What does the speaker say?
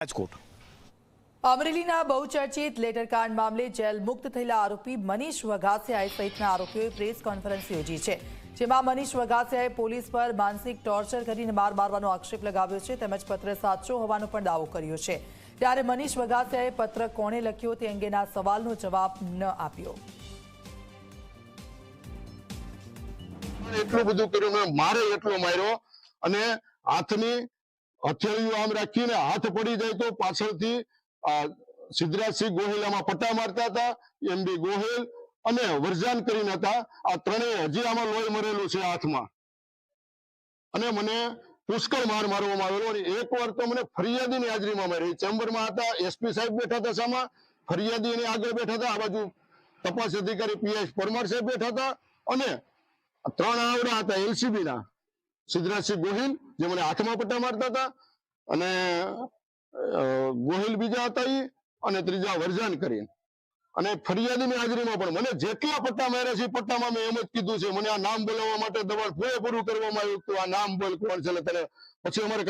રાજકોટ. અમરેલીના બહુચર્ચિત લેટરકાંડ મામલે જેલ મુક્ત થયેલા આરોપી મનીષ વઘાસિયાએ સહિતના આરોપીઓએ પ્રેસ કોન્ફરન્સ યોજી છે જેમાં મનીષ વઘાસિયાએ પોલીસ પર માનસિક ટોર્ચર કરીને માર મારવાનો આક્ષેપ લગાવ્યો છે તેમજ પત્ર સાચો હોવાનો પણ દાવો કર્યો છે. ત્યારે મનીષ વઘાસિયાએ પત્ર કોણે લખ્યો તે અંગેના સવાલનો જવાબ ન આપ્યો. એટલું બધું કર્યું મારે એટલો માર્યો અને હાથની હથેળીઓ આમ રાખીને હાથ પડી જાય તો પાછળથી સિદ્ધરાજસિંહ ગોહિલ આમાં પટ્ટા મારતા હતા, એમ બી ગોહિલ અને વરજાન કરીને હતા. આ ત્રણેય હજી આમાં લોહી મરેલું છે હાથમાં. અને મને પુષ્કળ માર મારવામાં આવેલો એક વાર તો મને ફરિયાદીની હાજરીમાં મારી. ચેમ્બરમાં હતા એસપી સાહેબ બેઠા હતા સામા. ફરિયાદી આગળ બેઠા હતા, આ બાજુ તપાસ અધિકારી પીએસ પરમાર સાહેબ બેઠા હતા. અને ત્રણ આવડા હતા એલસીબી ના સિદ્ધરાજસિંહ ગોહિલ, જે મને હાથમાં પટ્ટા મારતા હતા, અને ગોહિલ બીજા હતા એ અને ત્રીજા વરજાન કરીને અને ફરિયાદીની હાજરીમાં પણ મને જેટલા પટ્ટા માર્યા છે પટ્ટામાં મેં એમ જ કીધું છે, મને આ નામ બોલાવવા માટે દબાણ પૂરેપૂરું કરવામાં આવ્યું હતું. આ નામ બોલ કોણ છે તને? પછી અમારે